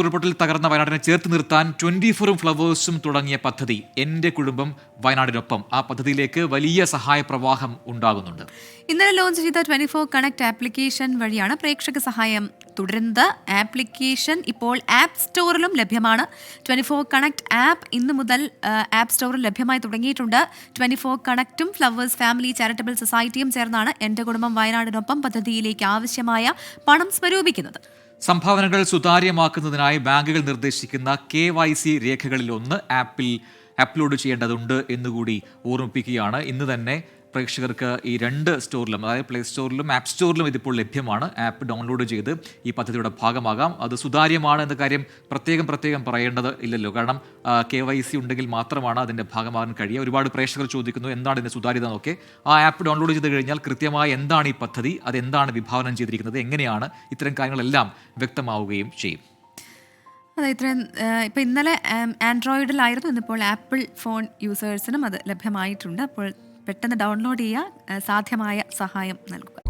ഉരുൾപൊട്ടൽ തകർന്ന വയനാടിനെ ചേർത്ത് നിർത്താൻ ട്വന്റി ഫോറും ഫ്ലവേഴ്സും തുടങ്ങിയ പദ്ധതി. എന്റെ കുടുംബം വയനാടിനൊപ്പം. ആ പദ്ധതിയിലേക്ക് വലിയ സഹായ പ്രവാഹം ഉണ്ടാകുന്നുണ്ട്. ഇന്നലെ ലോഞ്ച് ചെയ്ത ട്വന്റി ഫോർ കണക്ട് ആപ്ലിക്കേഷൻ വഴിയാണ് പ്രേക്ഷക സഹായം തുടരുന്നത്. ആപ്ലിക്കേഷൻ ഇപ്പോൾ ആപ്പ് സ്റ്റോറിലും ലഭ്യമാണ്. ട്വന്റി ഫോർ കണക്ട് ആപ്പ് ഇന്നു മുതൽ ആപ്പ് സ്റ്റോറിൽ ലഭ്യമായി തുടങ്ങിയിട്ടുണ്ട്. ട്വന്റി ഫോർ കണക്റ്റും ഫ്ലവേഴ്സ് ഫാമിലി ചാരിറ്റബിൾ സൊസൈറ്റിയും ചേർന്നാണ് എന്റെ കുടുംബം വയനാടിനൊപ്പം പദ്ധതിയിലേക്ക് ആവശ്യമായ പണം സ്വരൂപിക്കുന്നത്. സംഭാവനകൾ സുതാര്യമാക്കുന്നതിനായി ബാങ്കുകൾ നിർദ്ദേശിക്കുന്ന കെ വൈ സി രേഖകളിലൊന്ന് ആപ്പിൽ അപ്ലോഡ് ചെയ്യേണ്ടതുണ്ട് എന്നുകൂടി ഓർമ്മിപ്പിക്കുകയാണ്. ഇന്ന് തന്നെ പ്രേക്ഷകർക്ക് ഈ രണ്ട് സ്റ്റോറിലും അതായത് പ്ലേ സ്റ്റോറിലും ആപ്പ് സ്റ്റോറിലും ഇതിപ്പോൾ ലഭ്യമാണ്. ആപ്പ് ഡൗൺലോഡ് ചെയ്ത് ഈ പദ്ധതിയുടെ ഭാഗമാകാം. അത് സുതാര്യമാണ് എന്ന കാര്യം പ്രത്യേകം പ്രത്യേകം പറയേണ്ടത് ഇല്ലല്ലോ. കാരണം കെ വൈ സി ഉണ്ടെങ്കിൽ മാത്രമാണ് അതിന്റെ ഭാഗമാകാൻ കഴിയുക. ഒരുപാട് പ്രേക്ഷകർ ചോദിക്കുന്നു എന്താണ് ഇതിന്റെ സുതാര്യത എന്നൊക്കെ. ആ ആപ്പ് ഡൗൺലോഡ് ചെയ്ത് കഴിഞ്ഞാൽ കൃത്യമായി എന്താണ് ഈ പദ്ധതി അതെന്താണ് വിഭാവനം ചെയ്തിരിക്കുന്നത് എങ്ങനെയാണ് ഇത്തരം കാര്യങ്ങളെല്ലാം വ്യക്തമാവുകയും ചെയ്യും. അതെ ഇത്രയും ഇപ്പോൾ ഇന്നലെ ആൻഡ്രോയിഡിലായിരുന്നു ഇന്നിപ്പോൾ ആപ്പിൾ ഫോൺ യൂസേഴ്സിനും അത് ലഭ്യമായിട്ടുണ്ട്. അപ്പോൾ പെട്ടെന്ന് ഡൗൺലോഡ് ചെയ്യുക സാധ്യമായ സഹായം നൽകും